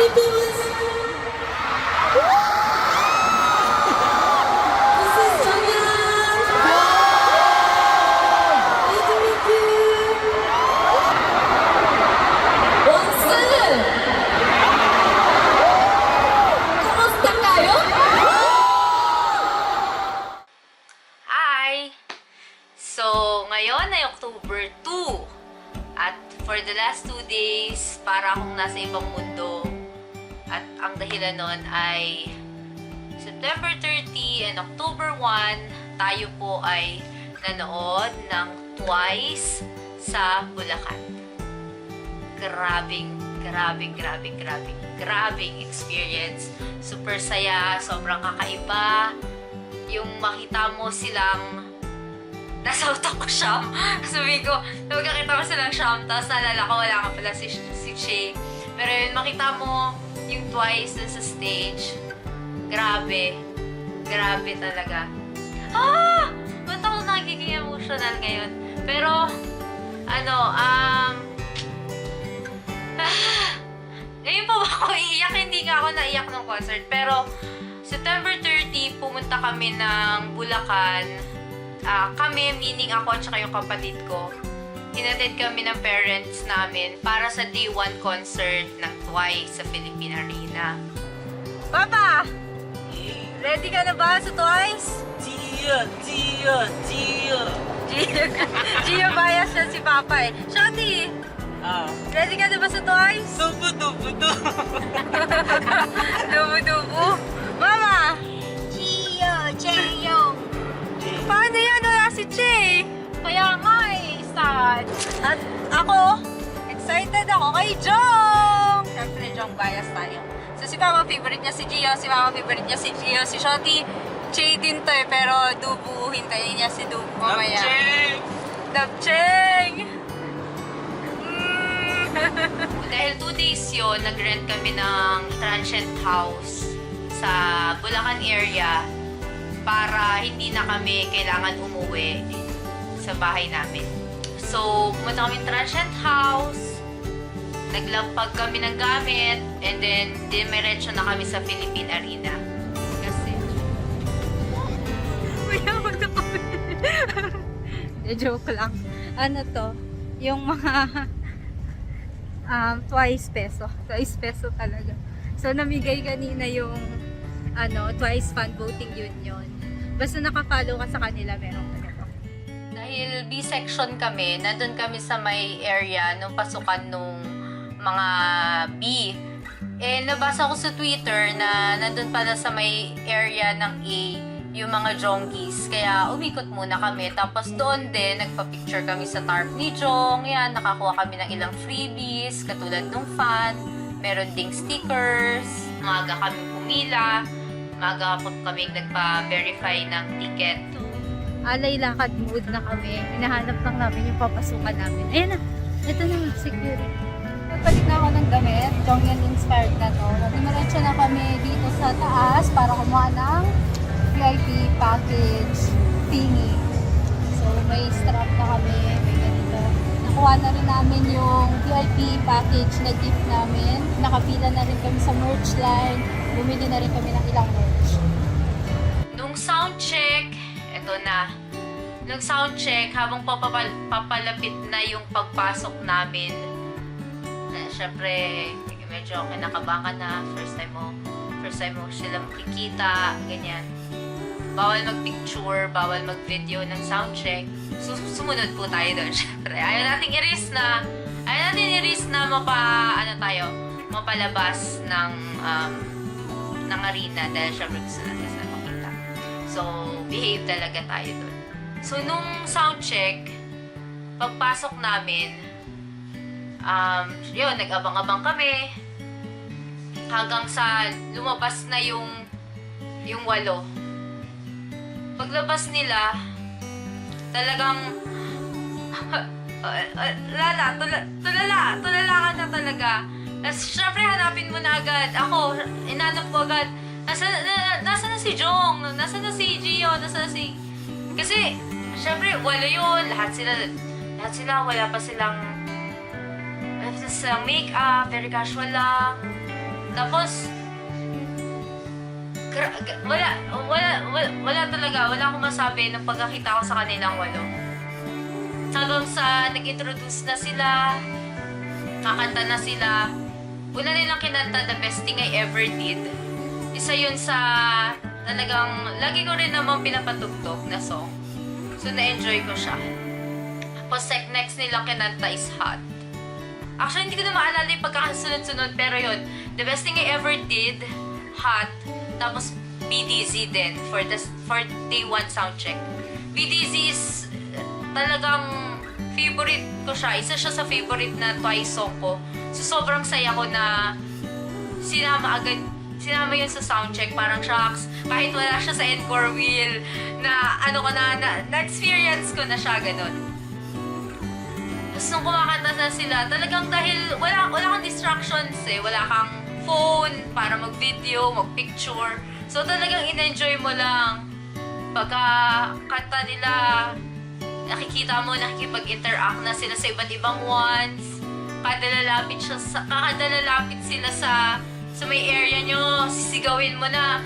many people tayo po ay nanood ng Twice sa Bulacan. Grabing, grabing, grabing, grabing, grabing experience. Super saya, sobrang kakaiba. Yung makita mo silang nasa utak ko siyam. Sabi ko, magkakita ko silang siyam, tapos naalala ko, wala ka pala si, si Shay. Pero yun, makita mo yung twice dun sa stage. Grabe. Grabe talaga. Ah! Ba't ako nagiging emotional ngayon? Pero, ano, um, ah, ngayon ba ako iiyak? Hindi nga ako naiyak ng concert. Pero, September 30, pumunta kami ng Bulacan. Ah, kami, meaning ako at saka yung kapatid ko, hinatid kami ng parents namin para sa day 1 concert ng Twice sa Philippine Arena. Papa! Ready ka na ba sa Twice? Gia, Gia. Gio, Gio bias na si Papa eh. Shoti, Ah, ready ka na ba sa Twice? dubu, dubu, dubu. Dubu-dubu. Mama! Gio, Gio. Paano yan? Wala si Che. Kaya nga eh, sad. At ako, excited ako kay Jong! Siyempre, Jong bias tayo. So, si Papa favorite niya si Gio, si Mama favorite niya si Gio, si Shoti, Che din to eh, pero Dubu, hintayin niya si Dubu mamaya. Napcheng! Dabcheng! Mm. Dahil two days yun, nag-rent kami ng transient house sa Bulacan area para hindi na kami kailangan umuwi sa bahay namin. So, pumunta kami transient house, naglampag kami ng gamit, and then dimiretso na kami sa Philippine Arena. joke lang. Ano to? Yung mga um, twice peso. Twice peso talaga. So, namigay kanina yung ano, twice fan voting union. Basta nakafollow ka sa kanila, meron ka na to. Dahil B-section kami, nandun kami sa may area nung pasukan nung mga B. Eh, nabasa ko sa Twitter na nandun pala sa may area ng A yung mga jongies. Kaya umikot muna kami. Tapos doon din, nagpa-picture kami sa tarp ni Jong. Yan, nakakuha kami ng ilang freebies, katulad ng fan. Meron ding stickers. Maaga kami pumila. Maaga po kami nagpa-verify ng ticket. Alay lakad mood na kami. Hinahanap lang namin yung papasukan namin. Ayan na. Ito na, security. Pagbalik na ako ng damit. Jongyan inspired na to. Dumiretso na kami dito sa taas para kumuha ng VIP package thingy. So, may strap na kami. May ganito. Nakuha na rin namin yung VIP package na gift namin. Nakapila na rin kami sa merch line. Bumili na rin kami ng ilang merch. Nung sound check, eto na. Nung sound check, habang papapal- papalapit na yung pagpasok namin, eh, syempre, medyo kinakabahan na. First time mo, first time mo sila makikita, ganyan. Bawal mag-picture, bawal mag-video ng sound check. So, sumunod po tayo doon, syempre. Ayaw nating i-risk na, ayaw natin i-risk na mapa, ano tayo, mapalabas ng, um, ng arena dahil syempre gusto natin sila makita. So, behave talaga tayo doon. So, nung sound check, pagpasok namin, um, yun, nag-abang-abang kami. Hanggang sa lumabas na yung yung walo. Paglabas nila, talagang lala, tula, tulala, tulala ka na talaga. Tapos, syempre, hanapin mo na agad. Ako, inanap ko agad. Nasa, na, nasa na si Jong? Nasa na si Gio? Nasa na si... Kasi, syempre, walo yun. Lahat sila, lahat sila, wala pa silang, wala pa silang make-up, very casual lang. Tapos, gra- wala, wala, wala, wala talaga, wala akong masabi nung pagkakita ko sa kanilang walo. Hanggang sa nag-introduce na sila, kakanta na sila. Una nilang kinanta The Best Thing I Ever Did. Isa yun sa talagang lagi ko rin naman pinapatugtog na song. So na-enjoy ko siya. Tapos next nilang kinanta is Hot. Actually, hindi ko na maalala yung pagkakasunod-sunod, pero yun, The Best Thing I Ever Did, Hot, tapos BDZ din for the for day one soundcheck. BDZ is talagang favorite ko siya. Isa siya sa favorite na Twice song ko. So, sobrang saya ko na sinama agad sinama yun sa soundcheck. Parang shocks. Kahit wala siya sa encore wheel na ano ko na, na, na-experience ko na siya ganun. Tapos nung kumakanta na sila, talagang dahil wala, wala kang distractions eh. Wala kang phone para mag-video, mag-picture. So talagang in-enjoy mo lang. Pagka kanta nila, nakikita mo, nakikipag-interact na sila sa iba't ibang ones. Kada lalapit, siya sa, kada lalapit sila sa sa may area nyo, sisigawin mo na.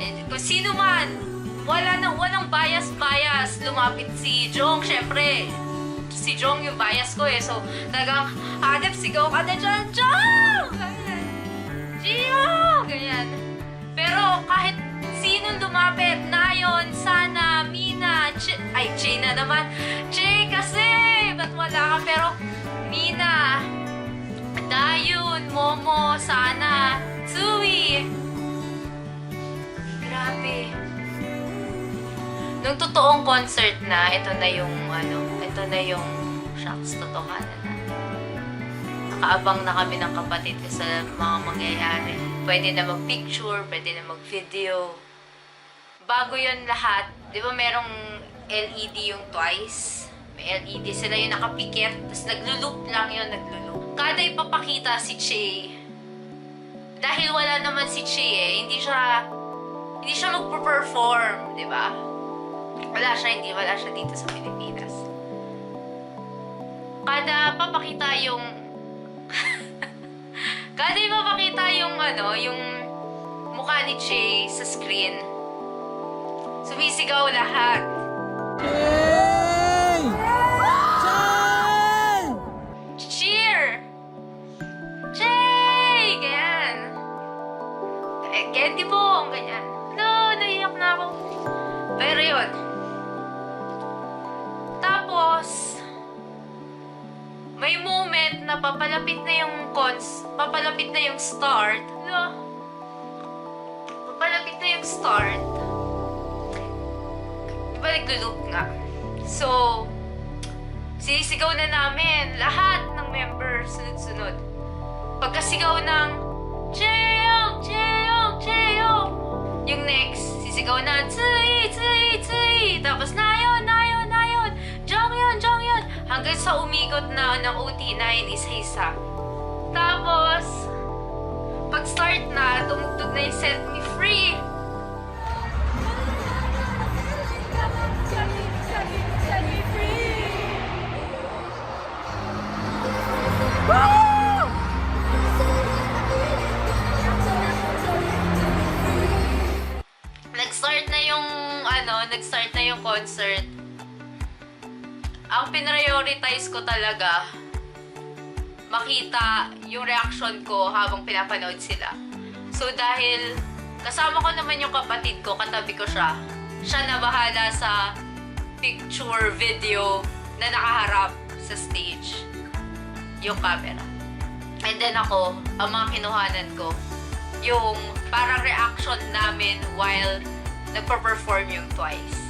Eh, kung sino man, wala nang walang bias-bias. Lumapit si Jong, syempre. Si Jong yung bias ko eh. So, talagang, Adep, sigaw ka na dyan, Jong! Gio! Ganyan. Pero kahit sino lumapit, Nayon, Sana, Mina, Ch ay, China naman. Che kasi! Ba't wala ka? Pero, Mina, Dayun, Momo, Sana, Tsui. Grabe. Nung totoong concert na, ito na yung, ano, ito na yung, shucks, totohanan na. Nakaabang na kami ng kapatid ko sa mga mangyayari. Pwede na mag-picture, pwede na mag-video. Bago yon lahat, di ba merong LED yung twice? May LED sila yung nakapikit, tapos naglulup lang yun, naglulup. Kada ipapakita si Che, dahil wala naman si Che eh, hindi siya, hindi siya magpo-perform, di ba? Wala siya, hindi wala siya dito sa Pilipinas. Kada papakita yung Kada ipapakita yung ano, yung mukha ni Che sa screen, sumisigaw lahat. Jay! Na papalapit na yung cons, papalapit na yung start. No? Papalapit na yung start. Diba naglo-loop nga? So, sinisigaw na namin lahat ng members sunod-sunod. Pagkasigaw ng Cheyong! Cheyong! Cheyong! Yung next, sisigaw na Tsui! Tsui! Tsui! Tapos nayon! Nayon! Hanggang sa umikot na ng OT9 isa-isa. Tapos, pag start na, tumugtog na yung Set Me Free. Nag-start na yung, ano, nag-start na yung concert. Ang pinrioritize ko talaga, makita yung reaction ko habang pinapanood sila. So dahil kasama ko naman yung kapatid ko, katabi ko siya. Siya na bahala sa picture, video na nakaharap sa stage. Yung camera. And then ako, ang mga kinuhanan ko, yung parang reaction namin while nagpa-perform yung Twice.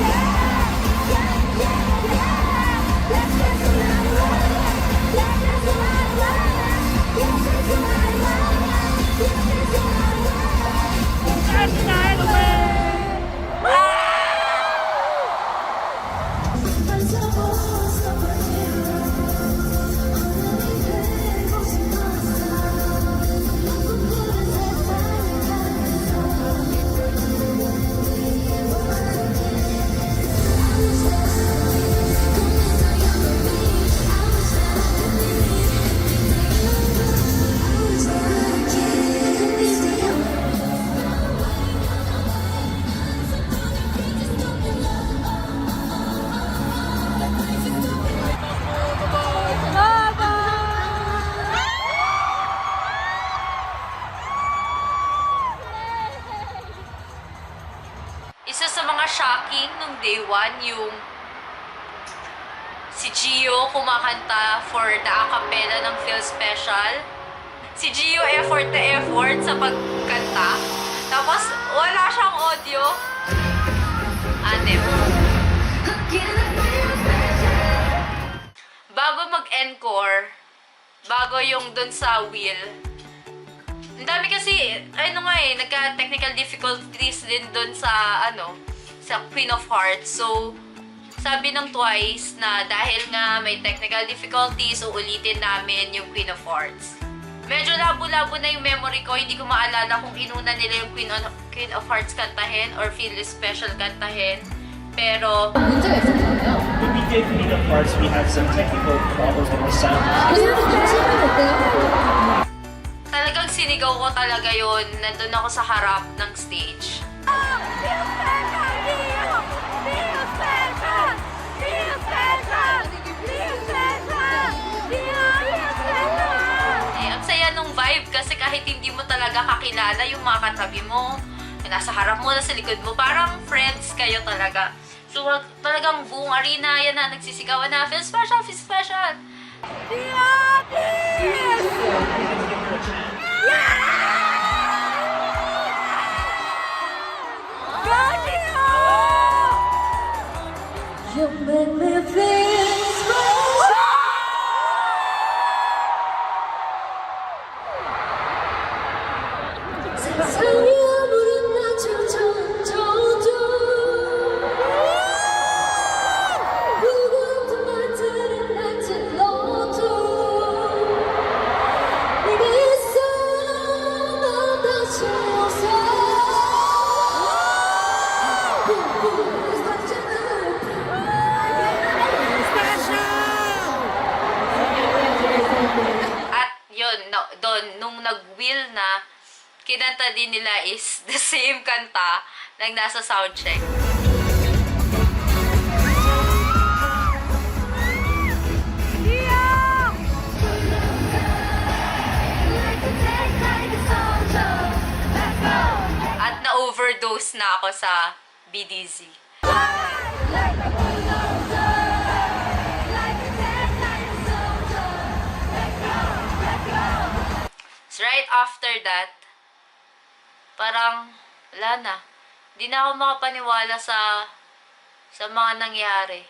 Yeah! For the acapella ng Phil Special. Si Gio effort na effort sa pagkanta. Tapos, wala siyang audio. Ate mo. Bago mag-encore, bago yung dun sa wheel, ang dami kasi, ano nga eh, nagka-technical difficulties din doon sa, ano, sa Queen of Hearts. So, sabi ng twice na dahil nga may technical difficulties, uulitin namin yung Queen of Hearts. Medyo labo-labo na yung memory ko. Hindi ko maalala kung inuna nila yung Queen, on, Queen of Hearts kantahin or Feel Special kantahin. Pero... When we did Queen of Hearts, we had some technical problems with the sound. Talagang sinigaw ko talaga yon Nandun ako sa harap ng stage. Oh, vibe kasi kahit hindi mo talaga kakilala yung mga katabi mo, nasa harap mo, nasa likod mo, parang friends kayo talaga. So, talagang buong arena, yan na, nagsisigawan na, feel special, feel special. You make me feel ayun, nung nag-wheel na, kinanta din nila is the same kanta ng nasa soundcheck. At na-overdose na ako sa BDZ. So right after that, parang wala na. Hindi na ako makapaniwala sa sa mga nangyari.